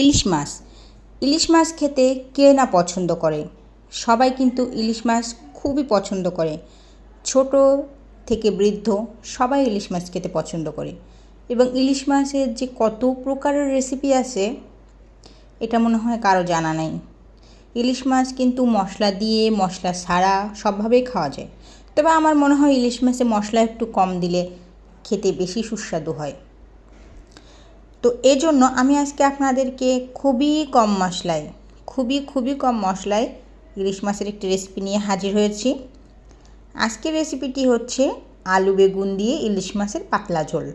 ইলিশ মাছ। ইলিশ মাছ খেতে কে না পছন্দ করে? সবাই কিন্তু ইলিশ মাছ খুবই পছন্দ করে। ছোট থেকে বৃদ্ধ সবাই ইলিশ মাছ খেতে পছন্দ করে। এবং ইলিশ মাছের যে কত প্রকারের রেসিপি আছে, এটা মনে হয় কারও জানা নাই। ইলিশ মাছ কিন্তু মশলা দিয়ে, মশলা ছাড়া সবভাবেই খাওয়া যায়। তবে আমার মনে হয় ইলিশ মাছে মশলা একটু কম দিলে খেতে বেশি সুস্বাদু হয়। তো এজন্য আমি আজকে আপনাদেরকে খুবই কম মশলায়, খুবই খুবই কম মশলায় ইলিশ মাছের একটি রেসিপি নিয়ে হাজির হয়েছি। আজকের রেসিপিটি হচ্ছে আলু বেগুন দিয়ে ইলিশ মাছের পাতলা ঝোল।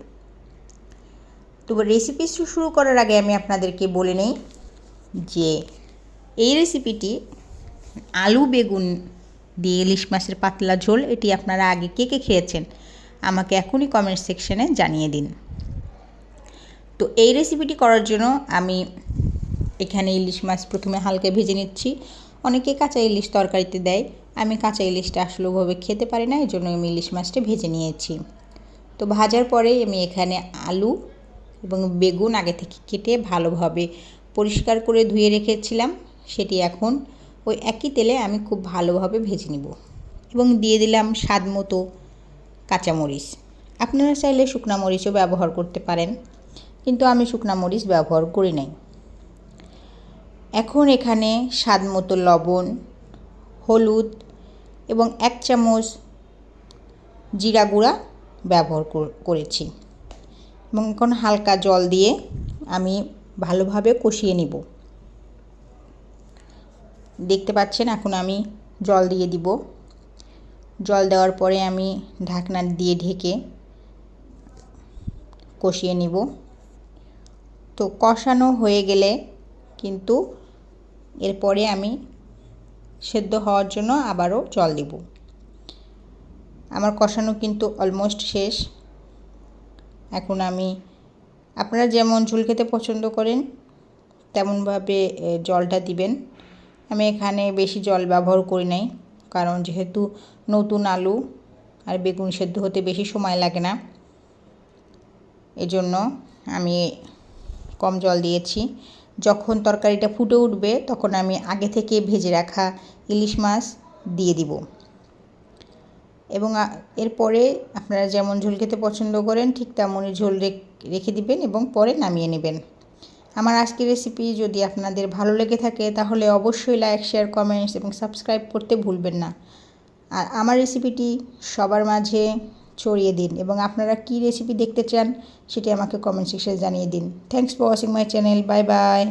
তো রেসিপি শুরু করার আগে আমি আপনাদেরকে বলে নেই যে এই রেসিপিটি আলু বেগুন দিয়ে ইলিশ মাছের পাতলা ঝোল, এটি আপনারা আগে কে কে খেয়েছেন, আমাকে এখনই কমেন্ট সেকশনে জানিয়ে দিন। তো এই রেসিপিটি করার জন্য আমি এখানে ইলিশ মাছ প্রথমে হালকা ভেজে নিচ্ছি। অনেকে কাঁচা ইলিশ তরকারিতে দেয়। আমি কাঁচা ইলিশটা আসলে ওভাবে খেতে পারি না এই জন্য আমি ইলিশ মাছটা ভেজে নিয়েছি। তো ভাজার পরে আমি এখানে আলু এবং বেগুন আগে থেকে কেটে ভালোভাবে পরিষ্কার করে ধুয়ে রেখেছিলাম। সেটি এখন ওই একই তেলে আমি খুব ভালোভাবে ভেজে নিব এবং দিয়ে দিলাম স্বাদ মতো কাঁচামরিচ। আপনারা চাইলে শুকনা মরিচও ব্যবহার করতে পারেন। কিন্তু আমি শুকনা মরিচ ব্যবহার করি নাই। এখন এখানে স্বাদ মতো লবণ, হলুদ এবং এক চামচ জিরা গুঁড়া ব্যবহার করেছি। এবং এখন হালকা জল দিয়ে আমি ভালোভাবে কষিয়ে নিব। দেখতে পাচ্ছেন এখন আমি জল দিয়ে দিব। জল দেওয়ার পরে আমি ঢাকনা দিয়ে ঢেকে কষিয়ে নিব। তো কষানো হয়ে গেলে কিন্তু এরপরে আমি সেদ্ধ হওয়ার জন্য আবারও জল দিব। আমার কষানো কিন্তু অলমোস্ট শেষ। এখন আমি, আপনারা যেমন ঝোল খেতে পছন্দ করেন, তেমনভাবে জলটা দিবেন। আমি এখানে বেশি জল ব্যবহার করি নাই, কারণ যেহেতু নতুন আলু আর বেগুন সেদ্ধ হতে বেশি সময় লাগে না। এজন্য আমি কম জল দিয়েছি। যখন তরকারিটা ফুটে উঠবে, তখন আমি আগে থেকে ভেজে রাখা ইলিশ মাছ দিয়ে দিব। এবং এরপরে আপনারা যেমন ঝোল খেতে পছন্দ করেন, ঠিক তেমনই ঝোল রেখে দিবেন এবং পরে নামিয়ে নেবেন। আমার আজকের রেসিপি যদি আপনাদের ভালো লেগে থাকে, তাহলে অবশ্যই লাইক শেয়ার কমেন্টস এবং সাবস্ক্রাইব করতে ভুলবেন না। আর আমার রেসিপিটি সবার মাঝে ছড়িয়ে দিন এবং আপনারা কি রেসিপি দেখতে চান সেটি আমাকে কমেন্ট সেকশনে জানিয়ে দিন। Thanks for watching my channel bye bye